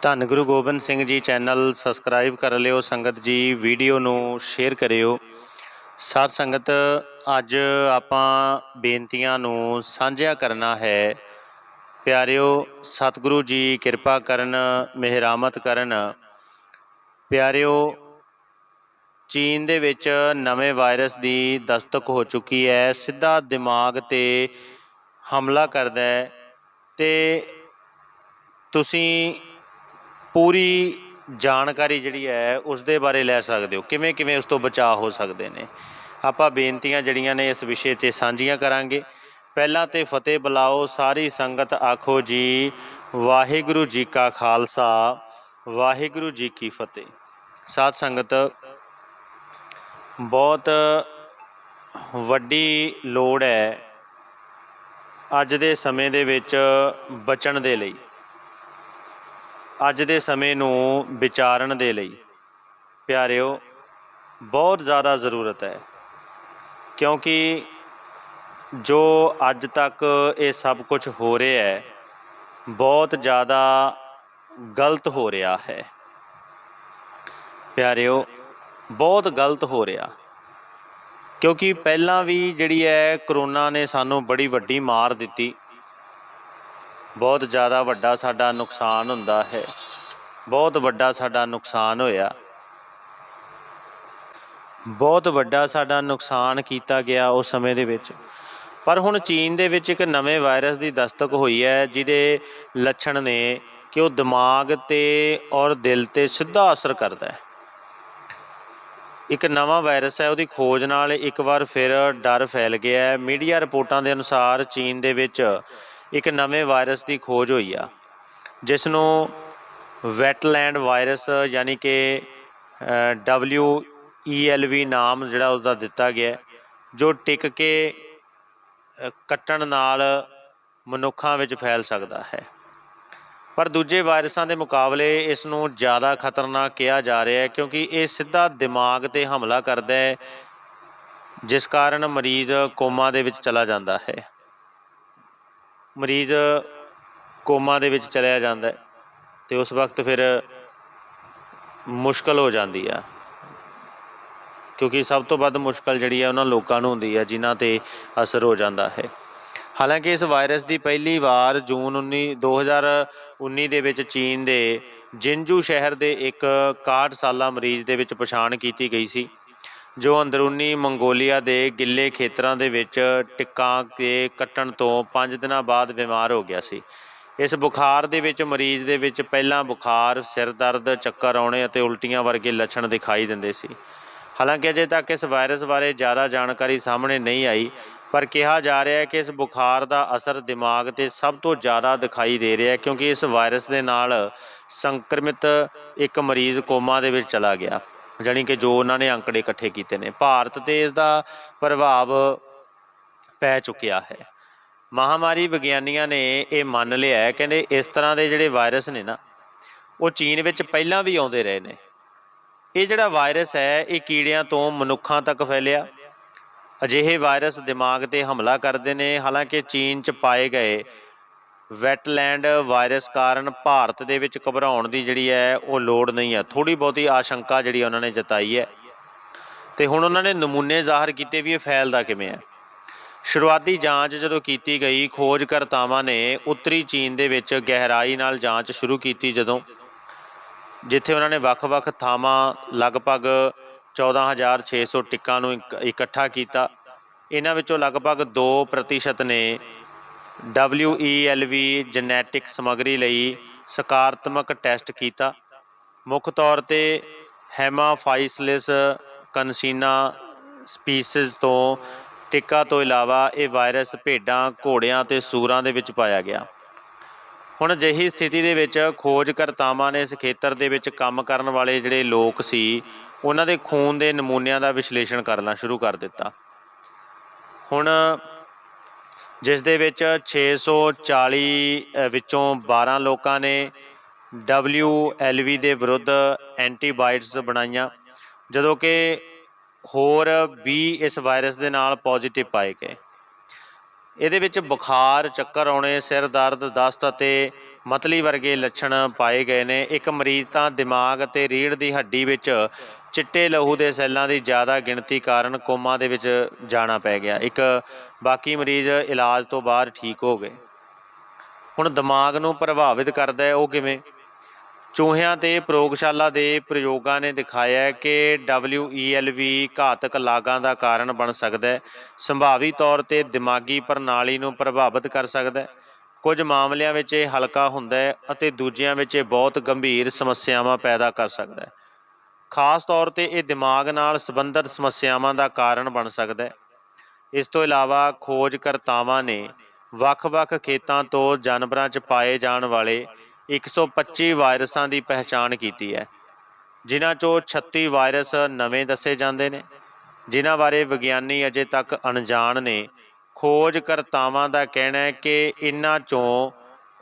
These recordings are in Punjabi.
ਧੰਨ ਗੁਰੂ ਗੋਬਿੰਦ ਸਿੰਘ ਜੀ ਚੈਨਲ ਸਬਸਕ੍ਰਾਈਬ ਕਰ ਲਿਓ, ਸੰਗਤ ਜੀ ਵੀਡੀਓ ਨੂੰ ਸ਼ੇਅਰ ਕਰਿਓ। ਸਾਧ ਸੰਗਤ, ਅੱਜ ਆਪਾਂ ਬੇਨਤੀਆਂ ਨੂੰ ਸਾਂਝਿਆ ਕਰਨਾ ਹੈ। ਪਿਆਰਿਓ, ਸਤਿਗੁਰੂ ਜੀ ਕਿਰਪਾ ਕਰਨ, ਮਿਹਰਾਮਤ ਕਰਨ। ਪਿਆਰਿਓ, ਚੀਨ ਦੇ ਵਿੱਚ ਨਵੇਂ ਵਾਇਰਸ ਦੀ ਦਸਤਕ ਹੋ ਚੁੱਕੀ ਹੈ। ਸਿੱਧਾ ਦਿਮਾਗ ਤੇ ਹਮਲਾ ਕਰਦਾ ਹੈ ਤੇ ਤੁਸੀਂ ਪੂਰੀ ਜਾਣਕਾਰੀ ਜਿਹੜੀ ਹੈ ਉਸ ਦੇ ਬਾਰੇ ਲੈ ਸਕਦੇ ਹੋ। ਕਿਵੇਂ ਕਿਵੇਂ ਉਸ ਤੋਂ ਬਚਾਅ ਹੋ ਸਕਦੇ ਨੇ? ਆਪਾਂ ਬੇਨਤੀਆਂ ਜਿਹੜੀਆਂ ਨੇ, ਇਸ ਵਿਸ਼ੇ ਤੇ ਸਾਂਝੀਆਂ ਕਰਾਂਗੇ। ਪਹਿਲਾਂ ਤੇ ਫਤਿਹ ਬੁਲਾਓ, ਸਾਰੀ ਸੰਗਤ ਆਖੋ ਜੀ, ਵਾਹਿਗੁਰੂ ਜੀ ਕਾ ਖਾਲਸਾ, ਵਾਹਿਗੁਰੂ ਜੀ ਕੀ ਫਤਿਹ। ਸਾਧ ਸੰਗਤ, ਬਹੁਤ ਵੱਡੀ ਲੋੜ ਹੈ ਅੱਜ ਦੇ ਸਮੇਂ ਦੇ ਵਿੱਚ ਬਚਣ ਦੇ ਲਈ। ਅੱਜ ਦੇ ਸਮੇਂ ਨੂੰ ਵਿਚਾਰਨ ਦੇ ਲਈ, ਪਿਆਰਿਓ, ਬਹੁਤ ਜ਼ਿਆਦਾ ਜ਼ਰੂਰਤ ਹੈ। ਕਿਉਂਕਿ ਜੋ ਅੱਜ ਤੱਕ ਇਹ ਸਭ ਕੁਝ ਹੋ ਰਿਹਾ ਹੈ, ਬਹੁਤ ਜ਼ਿਆਦਾ ਗਲਤ ਹੋ ਰਿਹਾ ਹੈ। ਪਿਆਰਿਓ, ਬਹੁਤ ਗਲਤ ਹੋ ਰਿਹਾ। ਕਿਉਂਕਿ ਪਹਿਲਾਂ ਵੀ ਜਿਹੜੀ ਹੈ, ਕਰੋਨਾ ਨੇ ਸਾਨੂੰ ਬੜੀ ਵੱਡੀ ਮਾਰ ਦਿੱਤੀ। ਬਹੁਤ ਜ਼ਿਆਦਾ ਵੱਡਾ ਸਾਡਾ ਨੁਕਸਾਨ ਹੁੰਦਾ ਹੈ। ਬਹੁਤ ਵੱਡਾ ਸਾਡਾ ਨੁਕਸਾਨ ਹੋਇਆ। ਬਹੁਤ ਵੱਡਾ ਸਾਡਾ ਨੁਕਸਾਨ ਕੀਤਾ ਗਿਆ ਉਸ ਸਮੇਂ ਦੇ ਵਿੱਚ। ਪਰ ਹੁਣ ਚੀਨ ਦੇ ਵਿੱਚ ਇੱਕ ਨਵੇਂ ਵਾਇਰਸ ਦੀ ਦਸਤਕ ਹੋਈ ਹੈ, ਜਿਹਦੇ ਲੱਛਣ ਨੇ ਕਿ ਉਹ ਦਿਮਾਗ ਤੇ ਔਰ ਦਿਲ ਤੇ ਸਿੱਧਾ ਅਸਰ ਕਰਦਾ ਹੈ। ਇੱਕ ਨਵਾਂ ਵਾਇਰਸ ਹੈ, ਉਹਦੀ ਖੋਜ ਨਾਲ ਇੱਕ ਵਾਰ ਫਿਰ ਡਰ ਫੈਲ ਗਿਆ ਹੈ। ਮੀਡੀਆ ਰਿਪੋਰਟਾਂ ਦੇ ਅਨੁਸਾਰ ਚੀਨ ਦੇ ਵਿੱਚ ਇੱਕ ਨਵੇਂ ਵਾਇਰਸ ਦੀ ਖੋਜ ਹੋਈ ਆ ਜਿਸ ਨੂੰ ਵੈਟਲੈਂਡ ਵਾਇਰਸ ਯਾਨੀ ਕਿ ਡਬਲਯੂ ਈ ਐਲ ਵੀ ਨਾਮ ਜਿਹੜਾ ਉਹਦਾ ਦਿੱਤਾ ਗਿਆ ਜੋ ਟਿਕ ਕੇ ਕੱਟਣ ਨਾਲ ਮਨੁੱਖਾਂ ਵਿੱਚ ਫੈਲ ਸਕਦਾ ਹੈ। ਪਰ ਦੂਜੇ ਵਾਇਰਸਾਂ ਦੇ ਮੁਕਾਬਲੇ ਇਸ ਨੂੰ ਜ਼ਿਆਦਾ ਖਤਰਨਾਕ ਕਿਹਾ ਜਾ ਰਿਹਾ ਹੈ, ਕਿਉਂਕਿ ਇਹ ਸਿੱਧਾ ਦਿਮਾਗ ਤੇ ਹਮਲਾ ਕਰਦਾ ਹੈ, ਜਿਸ ਕਾਰਨ ਮਰੀਜ਼ ਕੋਮਾ ਦੇ ਵਿੱਚ ਚਲਾ ਜਾਂਦਾ ਹੈ। ਮਰੀਜ਼ ਕੋਮਾ ਦੇ ਵਿੱਚ ਚਲਿਆ ਜਾਂਦਾ ਹੈ ਤੇ ਉਸ ਵਕਤ ਫਿਰ ਮੁਸ਼ਕਲ ਹੋ ਜਾਂਦੀ ਆ। ਕਿਉਂਕਿ ਸਭ ਤੋਂ ਵੱਧ ਮੁਸ਼ਕਲ ਜਿਹੜੀ ਆ ਉਹਨਾਂ ਲੋਕਾਂ ਨੂੰ ਹੁੰਦੀ ਹੈ ਜਿਨ੍ਹਾਂ ਤੇ ਅਸਰ ਹੋ ਜਾਂਦਾ ਹੈ। ਹਾਲਾਂਕਿ ਇਸ ਵਾਇਰਸ ਦੀ ਪਹਿਲੀ ਵਾਰ ਜੂਨ 19 2019 ਦੇ ਵਿੱਚ ਚੀਨ ਦੇ ਜਿੰਜੂ ਸ਼ਹਿਰ ਦੇ ਇੱਕ 61 ਸਾਲਾ ਮਰੀਜ਼ ਦੇ ਵਿੱਚ ਪਛਾਣ ਕੀਤੀ ਗਈ ਸੀ। ਜੋ ਅੰਦਰੂਨੀ ਮੰਗੋਲੀਆ ਦੇ ਗਿੱਲੇ ਖੇਤਰਾਂ ਦੇ ਵਿੱਚ ਟਿੱਕਾਂ ਦੇ ਕੱਟਣ ਤੋਂ 5 ਦਿਨਾਂ ਬਾਅਦ ਬਿਮਾਰ ਹੋ ਗਿਆ ਸੀ। ਇਸ ਬੁਖਾਰ ਦੇ ਵਿੱਚ ਮਰੀਜ਼ ਦੇ ਵਿੱਚ ਪਹਿਲਾਂ ਬੁਖਾਰ, ਸਿਰ ਦਰਦ, ਚੱਕਰ ਆਉਣੇ ਅਤੇ ਉਲਟੀਆਂ ਵਰਗੇ ਲੱਛਣ ਦਿਖਾਈ ਦਿੰਦੇ ਸੀ। ਹਾਲਾਂਕਿ ਅਜੇ ਤੱਕ ਇਸ ਵਾਇਰਸ ਬਾਰੇ ਜ਼ਿਆਦਾ ਜਾਣਕਾਰੀ ਸਾਹਮਣੇ ਨਹੀਂ ਆਈ, ਪਰ ਕਿਹਾ ਜਾ ਰਿਹਾ ਹੈ ਕਿ ਇਸ ਬੁਖਾਰ ਦਾ ਅਸਰ ਦਿਮਾਗ ਤੇ ਸਭ ਤੋਂ ਜ਼ਿਆਦਾ ਦਿਖਾਈ ਦੇ ਰਿਹਾ ਹੈ ਕਿਉਂਕਿ ਇਸ ਵਾਇਰਸ ਦੇ ਨਾਲ ਸੰਕਰਮਿਤ ਇੱਕ ਮਰੀਜ਼ ਕੋਮਾ ਦੇ ਵਿੱਚ ਚਲਾ ਗਿਆ। ਜਾਣੀ ਕਿ ਜੋ ਉਹਨਾਂ ਨੇ ਅੰਕੜੇ ਇਕੱਠੇ ਕੀਤੇ ਨੇ, ਭਾਰਤ ਤੇ ਇਸ ਦਾ ਪ੍ਰਭਾਵ ਪੈ ਚੁੱਕਿਆ ਹੈ। ਮਹਾਮਾਰੀ ਵਿਗਿਆਨੀਆਂ ਨੇ ਇਹ ਮੰਨ ਲਿਆ ਹੈ, ਕਹਿੰਦੇ ਇਸ ਤਰ੍ਹਾਂ ਦੇ ਜਿਹੜੇ ਵਾਇਰਸ ਨੇ ਨਾ, ਉਹ ਚੀਨ ਵਿੱਚ ਪਹਿਲਾਂ ਵੀ ਆਉਂਦੇ ਰਹੇ ਨੇ। ਇਹ ਜਿਹੜਾ ਵਾਇਰਸ ਹੈ, ਇਹ ਕੀੜਿਆਂ ਤੋਂ ਮਨੁੱਖਾਂ ਤੱਕ ਫੈਲਿਆ। ਅਜਿਹੇ ਵਾਇਰਸ ਦਿਮਾਗ ਤੇ ਹਮਲਾ ਕਰਦੇ ਨੇ, ਹਾਲਾਂਕਿ ਚੀਨ 'ਚ ਪਾਏ ਗਏ ਵੈਟਲੈਂਡ ਵਾਇਰਸ ਕਾਰਨ ਭਾਰਤ ਦੇ ਵਿੱਚ ਘਬਰਾਉਣ ਦੀ ਜਿਹੜੀ ਹੈ ਉਹ ਲੋੜ ਨਹੀਂ ਹੈ। ਥੋੜੀ ਬਹੁਤੀ ਆਸ਼ੰਕਾ ਜਿਹੜੀ ਉਹਨਾਂ ਨੇ ਜਤਾਈ ਹੈ। ਤੇ ਹੁਣ ਉਹਨਾਂ ਨੇ ਨਮੂਨੇ ਜ਼ਾਹਰ ਕੀਤੇ ਵੀ ਇਹ ਫੈਲਦਾ ਕਿਵੇਂ ਹੈ। ਸ਼ੁਰੂਆਤੀ ਜਾਂਚ ਜਦੋਂ ਕੀਤੀ ਗਈ ਖੋਜਕਰਤਾਵਾਂ ਨੇ ਉੱਤਰੀ ਚੀਨ ਦੇ ਵਿੱਚ ਗਹਿਰਾਈ ਨਾਲ ਜਾਂਚ ਸ਼ੁਰੂ ਕੀਤੀ ਜਦੋਂ, ਜਿੱਥੇ ਉਹਨਾਂ ਨੇ ਵੱਖ-ਵੱਖ ਥਾਵਾਂ ਲਗਭਗ 14600 ਟਿੱਕਾਂ ਨੂੰ ਇਕੱਠਾ ਕੀਤਾ। ਇਹਨਾਂ ਵਿੱਚੋਂ ਲਗਭਗ 2% ਨੇ WELV ਜੈਨੇਟਿਕ ਸਮੱਗਰੀ ਲਈ ਸਕਾਰਾਤਮਕ ਟੈਸਟ ਕੀਤਾ। ਮੁੱਖ ਤੌਰ ਤੇ ਹੈਮਾਫਾਈਸਲਿਸ ਕਨਸੀਨਾ ਸਪੀਸੀਜ਼ ਤੋਂ ਟਿੱਕਾ ਤੋਂ ਇਲਾਵਾ ਇਹ ਵਾਇਰਸ ਭੇਡਾਂ, ਘੋੜਿਆਂ ਤੇ ਸੂਰਾਂ ਦੇ ਵਿੱਚ ਪਾਇਆ ਗਿਆ। ਹੁਣ ਅਜਿਹੀ ਸਥਿਤੀ ਦੇ ਵਿੱਚ ਖੋਜਕਰਤਾਵਾਂ ਨੇ ਇਸ ਖੇਤਰ ਦੇ ਵਿੱਚ ਕੰਮ ਕਰਨ ਵਾਲੇ ਜਿਹੜੇ ਲੋਕ ਸੀ, ਉਹਨਾਂ ਦੇ ਖੂਨ ਦੇ ਨਮੂਨਿਆਂ ਦਾ ਵਿਸ਼ਲੇਸ਼ਣ ਕਰਨਾ ਸ਼ੁਰੂ ਕਰ ਦਿੱਤਾ। ਹੁਣ ਜਿਸ ਦੇ ਵਿੱਚ 640 ਅ, ਵਿੱਚੋਂ 12 ਲੋਕਾਂ ਨੇ WLV ਦੇ ਵਿਰੁੱਧ ਐਂਟੀਬਾਇਟਸ ਬਣਾਈਆਂ ਜਦੋਂ ਕਿ ਹੋਰ 20 ਇਸ ਵਾਇਰਸ ਦੇ ਨਾਲ ਪੋਜ਼ਿਟਿਵ ਪਾਏ ਗਏ। ਇਹਦੇ ਵਿੱਚ ਬੁਖਾਰ ਚੱਕਰ ਆਉਣੇ ਸਿਰ ਦਰਦ ਦਸਤ ਅਤੇ ਮਤਲੀ ਵਰਗੇ ਲੱਛਣ ਪਾਏ ਗਏ ਨੇ। ਇੱਕ ਮਰੀਜ਼ ਤਾਂ ਦਿਮਾਗ ਅਤੇ ਰੀੜ੍ਹ ਦੀ ਹੱਡੀ ਵਿੱਚ ਚਿੱਟੇ ਲਹੂ ਦੇ ਸੈੱਲਾਂ ਦੀ ਜ਼ਿਆਦਾ ਗਿਣਤੀ ਕਾਰਨ ਕੋਮਾ ਦੇ ਵਿੱਚ ਜਾਣਾ ਪੈ ਗਿਆ। ਇੱਕ ਬਾਕੀ ਮਰੀਜ਼ ਇਲਾਜ ਤੋਂ ਬਾਅਦ ਠੀਕ ਹੋ ਗਏ। ਹੁਣ ਦਿਮਾਗ ਨੂੰ ਪ੍ਰਭਾਵਿਤ ਕਰਦਾ ਹੈ ਉਹ ਕਿਵੇਂ? ਚੂਹਿਆਂ ਤੇ ਪ੍ਰਯੋਗਸ਼ਾਲਾ ਦੇ ਪ੍ਰਯੋਗਾਂ ਨੇ ਦਿਖਾਇਆ ਹੈ ਕਿ WELV ਘਾਤਕ ਲਾਗਾਂ ਦਾ ਕਾਰਨ ਬਣ ਸਕਦਾ ਹੈ। ਸੰਭਾਵੀ ਤੌਰ ਤੇ ਦਿਮਾਗੀ ਪ੍ਰਣਾਲੀ ਨੂੰ ਪ੍ਰਭਾਵਿਤ ਕਰ ਸਕਦਾ ਹੈ। ਕੁਝ ਮਾਮਲਿਆਂ ਵਿੱਚ ਇਹ ਹਲਕਾ ਹੁੰਦਾ ਹੈ ਅਤੇ ਦੂਜਿਆਂ ਵਿੱਚ ਇਹ ਬਹੁਤ ਗੰਭੀਰ ਸਮੱਸਿਆਵਾਂ ਪੈਦਾ ਕਰ ਸਕਦਾ ਹੈ। ਖਾਸ ਤੌਰ ਤੇ ਇਹ ਦਿਮਾਗ ਨਾਲ ਸੰਬੰਧਿਤ ਸਮੱਸਿਆਵਾਂ ਦਾ ਕਾਰਨ ਬਣ ਸਕਦਾ ਹੈ। ਇਸ ਤੋਂ ਇਲਾਵਾ ਖੋਜਕਰਤਾਵਾਂ ਨੇ ਵੱਖ-ਵੱਖ ਖੇਤਾਂ ਤੋਂ ਜਾਨਵਰਾਂ 'ਚ ਪਾਏ ਜਾਣ ਵਾਲੇ 125 ਵਾਇਰਸਾਂ ਦੀ ਪਹਿਚਾਣ ਕੀਤੀ ਹੈ, ਜਿਨ੍ਹਾਂ 'ਚੋਂ 36 ਵਾਇਰਸ ਨਵੇਂ ਦੱਸੇ ਜਾਂਦੇ ਨੇ। ਜਿਨ੍ਹਾਂ ਬਾਰੇ ਵਿਗਿਆਨੀ ਅਜੇ ਤੱਕ ਅਣਜਾਣ ਨੇ। ਖੋਜਕਰਤਾਵਾਂ ਦਾ ਕਹਿਣਾ ਹੈ ਕਿ ਇਨ੍ਹਾਂ 'ਚੋਂ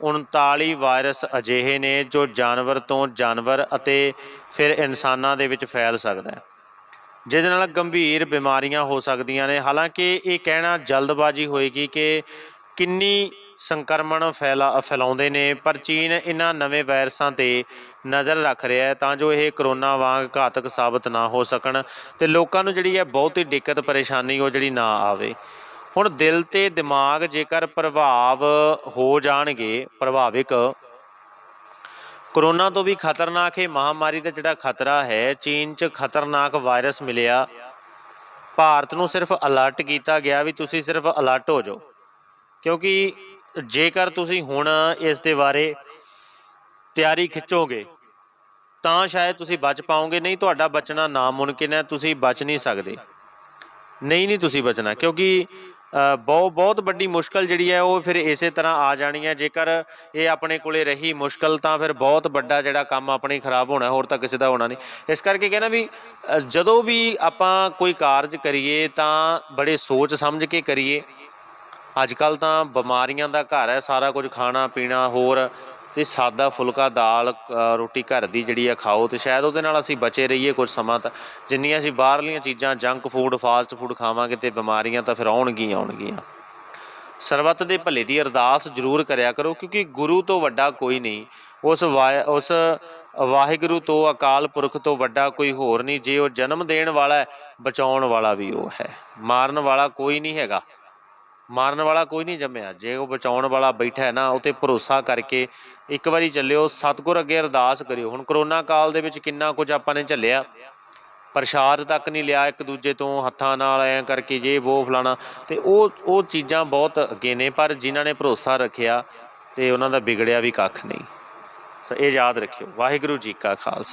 39 ਵਾਇਰਸ ਅਜਿਹੇ ਨੇ ਜੋ ਜਾਨਵਰ ਤੋਂ ਜਾਨਵਰ ਅਤੇ ਫਿਰ ਇਨਸਾਨਾਂ ਦੇ ਵਿੱਚ ਫੈਲ ਸਕਦਾ ਹੈ। ਜਿਸ ਨਾਲ ਗੰਭੀਰ ਬਿਮਾਰੀਆਂ ਹੋ ਸਕਦੀਆਂ ਨੇ। ਹਾਲਾਂਕਿ ਇਹ ਕਹਿਣਾ ਜਲਦਬਾਜ਼ੀ ਹੋਏਗੀ ਕਿ ਕਿੰਨੀ ਸੰਕਰਮਣ ਫੈਲਾ, ਫੈਲਾਉਂਦੇ ਨੇ, ਪਰ ਚੀਨ ਇਹਨਾਂ ਨਵੇਂ ਵਾਇਰਸਾਂ ਤੇ ਨਜ਼ਰ ਰੱਖ ਰਿਹਾ ਹੈ ਤਾਂ ਜੋ ਇਹ ਕਰੋਨਾ ਵਾਂਗ ਘਾਤਕ ਸਾਬਤ ਨਾ ਹੋ ਸਕਣ ਤੇ ਲੋਕਾਂ ਨੂੰ ਜਿਹੜੀ ਹੈ ਬਹੁਤੀ ਦਿੱਕਤ, ਪਰੇਸ਼ਾਨੀ ਉਹ ਜਿਹੜੀ ਨਾ ਆਵੇ। ਹੁਣ ਦਿਲ ਤੇ ਦਿਮਾਗ ਜੇਕਰ ਪ੍ਰਭਾਵ ਹੋ ਜਾਣਗੇ, ਪ੍ਰਭਾਵਿਕ, ਕਰੋਨਾ ਤੋਂ ਵੀ ਖਤਰਨਾਕ ਇਹ ਮਹਾਮਾਰੀ ਦਾ ਜਿਹੜਾ ਖਤਰਾ ਹੈ, ਚੀਨ 'ਚ ਖਤਰਨਾਕ ਵਾਇਰਸ ਮਿਲਿਆ। ਭਾਰਤ ਨੂੰ ਸਿਰਫ ਅਲਰਟ ਕੀਤਾ ਗਿਆ ਵੀ ਤੁਸੀਂ ਸਿਰਫ ਅਲਰਟ ਹੋ ਜਾਓ। ਕਿਉਂਕਿ ਜੇਕਰ ਤੁਸੀਂ ਹੁਣ ਇਸ ਦੇ ਬਾਰੇ ਤਿਆਰੀ ਖਿੱਚੋਗੇ, ਤਾਂ ਸ਼ਾਇਦ ਤੁਸੀਂ ਬਚ ਪਾਓਗੇ। ਨਹੀਂ, ਤੁਹਾਡਾ ਬਚਣਾ ਨਾਮੁਮਕਿਨ ਹੈ, ਤੁਸੀਂ ਬਚ ਨਹੀਂ ਸਕਦੇ। ਨਹੀਂ ਨਹੀਂ ਤੁਸੀਂ ਬਚਣਾ, ਕਿਉਂਕਿ ਬਹੁਤ ਬਹੁਤ ਵੱਡੀ ਮੁਸ਼ਕਲ ਜਿਹੜੀ ਹੈ, ਉਹ ਫਿਰ ਇਸੇ ਤਰ੍ਹਾਂ ਆ ਜਾਣੀ ਹੈ। ਜੇਕਰ ਇਹ ਆਪਣੇ ਕੋਲੇ ਰਹੀ ਮੁਸ਼ਕਲ, ਤਾਂ ਫਿਰ ਬਹੁਤ ਵੱਡਾ ਜਿਹੜਾ ਕੰਮ ਆਪਣੇ ਖਰਾਬ ਹੋਣਾ, ਹੋਰ ਤਾਂ ਕਿਸੇ ਦਾ ਹੋਣਾ ਨਹੀਂ। ਇਸ ਕਰਕੇ ਕਹਿੰਦਾ ਵੀ ਜਦੋਂ ਵੀ ਆਪਾਂ ਕੋਈ ਕਾਰਜ ਕਰੀਏ, ਤਾਂ ਬੜੇ ਸੋਚ ਸਮਝ ਕੇ ਕਰੀਏ। ਅੱਜ ਕੱਲ ਤਾਂ ਬਿਮਾਰੀਆਂ ਦਾ ਘਰ ਹੈ, ਸਾਰਾ ਕੁਝ ਖਾਣਾ ਪੀਣਾ ਹੋਰ ਤੇ ਸਾਦਾ ਫੁਲਕਾ ਦਾਲ ਰੋਟੀ ਘਰ ਦੀ ਜਿਹੜੀ ਆ ਖਾਓ ਤੇ ਸ਼ਾਇਦ ਉਹਦੇ ਨਾਲ ਅਸੀਂ ਬਚੇ ਰਹੀਏ ਕੁਝ ਸਮਾਂ ਤਾਂ। ਜਿੰਨੀਆਂ ਅਸੀਂ ਬਾਹਰਲੀਆਂ ਚੀਜ਼ਾਂ ਜੰਕ ਫੂਡ ਫਾਸਟ ਫੂਡ ਖਾਵਾਂਗੇ ਤੇ ਬਿਮਾਰੀਆਂ ਤਾਂ ਫਿਰ ਆਉਣਗੀਆਂ ਆਉਣਗੀਆਂ। ਸਰਬੱਤ ਦੇ ਭਲੇ ਦੀ ਅਰਦਾਸ ਜ਼ਰੂਰ ਕਰਿਆ ਕਰੋ ਕਿਉਂਕਿ ਗੁਰੂ ਤੋਂ ਵੱਡਾ ਕੋਈ ਨਹੀਂ। ਉਸ ਵਾ- ਉਸ ਵਾਹਿਗੁਰੂ ਤੋਂ ਅਕਾਲ ਪੁਰਖ ਤੋਂ ਵੱਡਾ ਕੋਈ ਹੋਰ ਨਹੀਂ। ਜੇ ਉਹ ਜਨਮ ਦੇਣ ਵਾਲਾ ਹੈ, ਬਚਾਉਣ ਵਾਲਾ ਵੀ ਉਹ ਹੈ। ਮਾਰਨ ਵਾਲਾ ਕੋਈ ਨਹੀਂ ਹੈਗਾ। ਮਾਰਨ ਵਾਲਾ ਕੋਈ ਨਹੀਂ ਜੰਮਿਆ। ਜੇ ਉਹ ਬਚਾਉਣ ਵਾਲਾ ਬੈਠਾ ਹੈ ਨਾ ਉਹ ਤੇ ਭਰੋਸਾ ਕਰਕੇ ਇੱਕ ਵਾਰੀ ਚੱਲਿਓ, ਸਤਿਗੁਰ ਅੱਗੇ ਅਰਦਾਸ ਕਰਿਓ। ਹੁਣ ਕਰੋਨਾ ਕਾਲ ਦੇ ਵਿੱਚ ਕਿੰਨਾ ਕੁਝ ਆਪਾਂ ਨੇ ਝੱਲਿਆ। ਪ੍ਰਸ਼ਾਦ ਤੱਕ ਨਹੀਂ ਲਿਆ ਇੱਕ ਦੂਜੇ ਤੋਂ, ਹੱਥਾਂ ਨਾਲ ਐ ਕਰਕੇ ਜੇ ਉਹ ਫਲਾਣਾ। ਤੇ ਉਹ ਉਹ ਚੀਜ਼ਾਂ ਬਹੁਤ ਅੱਗੇ ਨੇ, ਪਰ ਜਿਨ੍ਹਾਂ ਨੇ ਭਰੋਸਾ ਰੱਖਿਆ ਤੇ ਉਹਨਾਂ ਦਾ ਵਿਗੜਿਆ ਵੀ ਕੱਖ ਨਹੀਂ। ਸੋ ਇਹ ਯਾਦ ਰੱਖਿਓ। ਵਾਹਿਗੁਰੂ ਜੀ ਕਾ ਖਾਲਸਾ।